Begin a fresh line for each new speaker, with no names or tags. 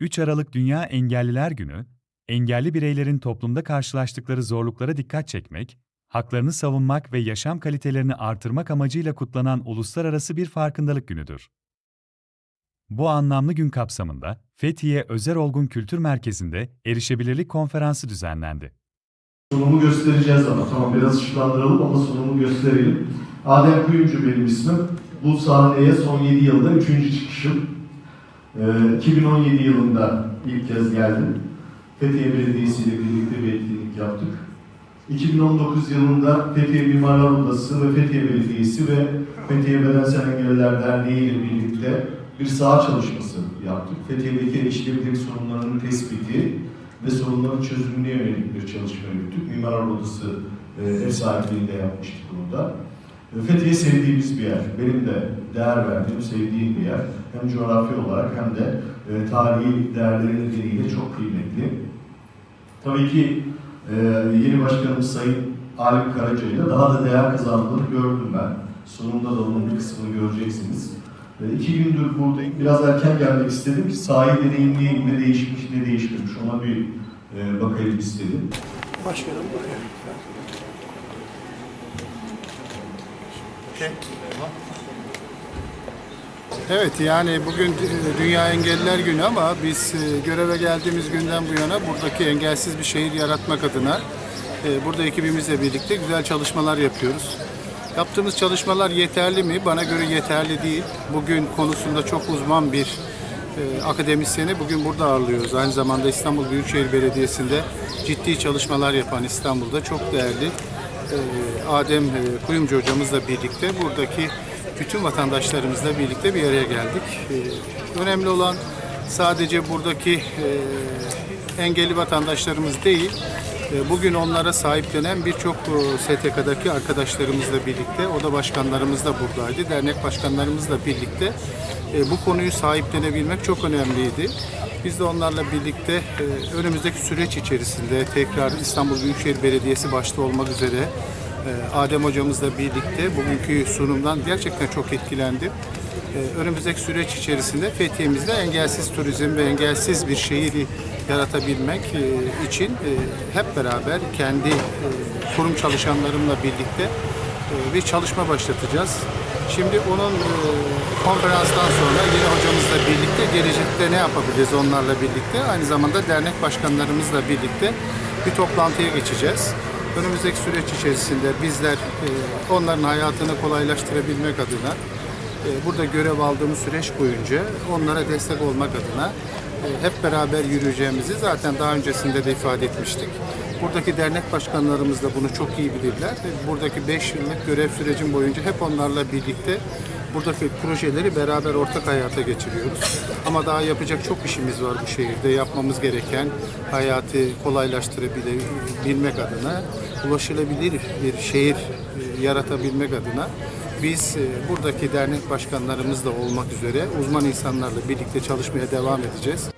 3 Aralık Dünya Engelliler Günü, engelli bireylerin toplumda karşılaştıkları zorluklara dikkat çekmek, haklarını savunmak ve yaşam kalitelerini artırmak amacıyla kutlanan uluslararası bir farkındalık günüdür. Bu anlamlı gün kapsamında Fethiye Özer Olgun Kültür Merkezi'nde erişebilirlik konferansı düzenlendi.
Sunumu göstereceğiz ama tamam biraz ışıklandıralım ama sunumu gösterelim. Adem Kuyumcu benim ismim. Bu sahneye son 7 yılda 3. çıkışım. Ee, 2017 yılında ilk kez geldim. Fethiye Belediyesi ile birlikte bir etkinlik yaptık. 2019 yılında Fethiye Mimarlar Odası ve Fethiye Belediyesi ve Fethiye Bedensel Engelliler Derneği ile birlikte bir saha çalışması yaptık. Fethiye'deki erişilebilirlik sorunlarının tespiti ve sorunların çözümüne yönelik bir çalışma yürüttük. Mimarlar Odası e, ev sahipliğinde yapmıştık bunu da. Fethiye sevdiğimiz bir yer. Benim de değer verdiğim, sevdiğim bir yer. Hem coğrafi olarak hem de e, tarihi değerleri nedeniyle çok kıymetli. Tabii ki e, yeni başkanımız Sayın Alim Karaca ile daha da değer kazandığını gördüm ben. Sonunda da onun bir kısmını göreceksiniz. E, iki gündür buradayım. Biraz erken gelmek istedim ki sahayı deneyimleyeyim. Ne değişmiş, ne değişmemiş. Ona bir e, bakayım istedim.
Başkanım Evet yani bugün Dünya Engelliler Günü ama biz e, göreve geldiğimiz günden bu yana buradaki engelsiz bir şehir yaratmak adına e, burada ekibimizle birlikte güzel çalışmalar yapıyoruz. Yaptığımız çalışmalar yeterli mi? Bana göre yeterli değil. Bugün konusunda çok uzman bir e, akademisyeni bugün burada ağırlıyoruz. Aynı zamanda İstanbul Büyükşehir Belediyesi'nde ciddi çalışmalar yapan İstanbul'da çok değerli Adem e, Kuyumcu hocamızla birlikte buradaki bütün vatandaşlarımızla birlikte bir araya geldik. E, önemli olan sadece buradaki e, engelli vatandaşlarımız değil, bugün onlara sahiplenen birçok e, STK'daki arkadaşlarımızla birlikte, oda başkanlarımız da buradaydı, dernek başkanlarımızla birlikte e, bu konuyu sahiplenebilmek çok önemliydi. Biz de onlarla birlikte e, önümüzdeki süreç içerisinde tekrar İstanbul Büyükşehir Belediyesi başta olmak üzere e, Adem hocamızla birlikte bugünkü sunumdan gerçekten çok etkilendim. E, önümüzdeki süreç içerisinde Fethiye'mizde engelsiz turizm ve engelsiz bir şehri yaratabilmek e, için e, hep beraber kendi e, kurum çalışanlarımla birlikte bir çalışma başlatacağız. Şimdi onun konferanstan sonra yine hocamızla birlikte gelecekte ne yapabiliriz onlarla birlikte aynı zamanda dernek başkanlarımızla birlikte bir toplantıya geçeceğiz. Önümüzdeki süreç içerisinde bizler onların hayatını kolaylaştırabilmek adına burada görev aldığımız süreç boyunca onlara destek olmak adına e, hep beraber yürüyeceğimizi zaten daha öncesinde de ifade etmiştik. Buradaki dernek başkanlarımız da bunu çok iyi bilirler. Buradaki 5 yıllık görev sürecim boyunca hep onlarla birlikte buradaki projeleri beraber ortak hayata geçiriyoruz. Ama daha yapacak çok işimiz var bu şehirde. Yapmamız gereken hayatı kolaylaştırabilmek adına, ulaşılabilir bir şehir e, yaratabilmek adına biz e, buradaki dernek başkanlarımızla olmak üzere uzman insanlarla birlikte çalışmaya devam edeceğiz.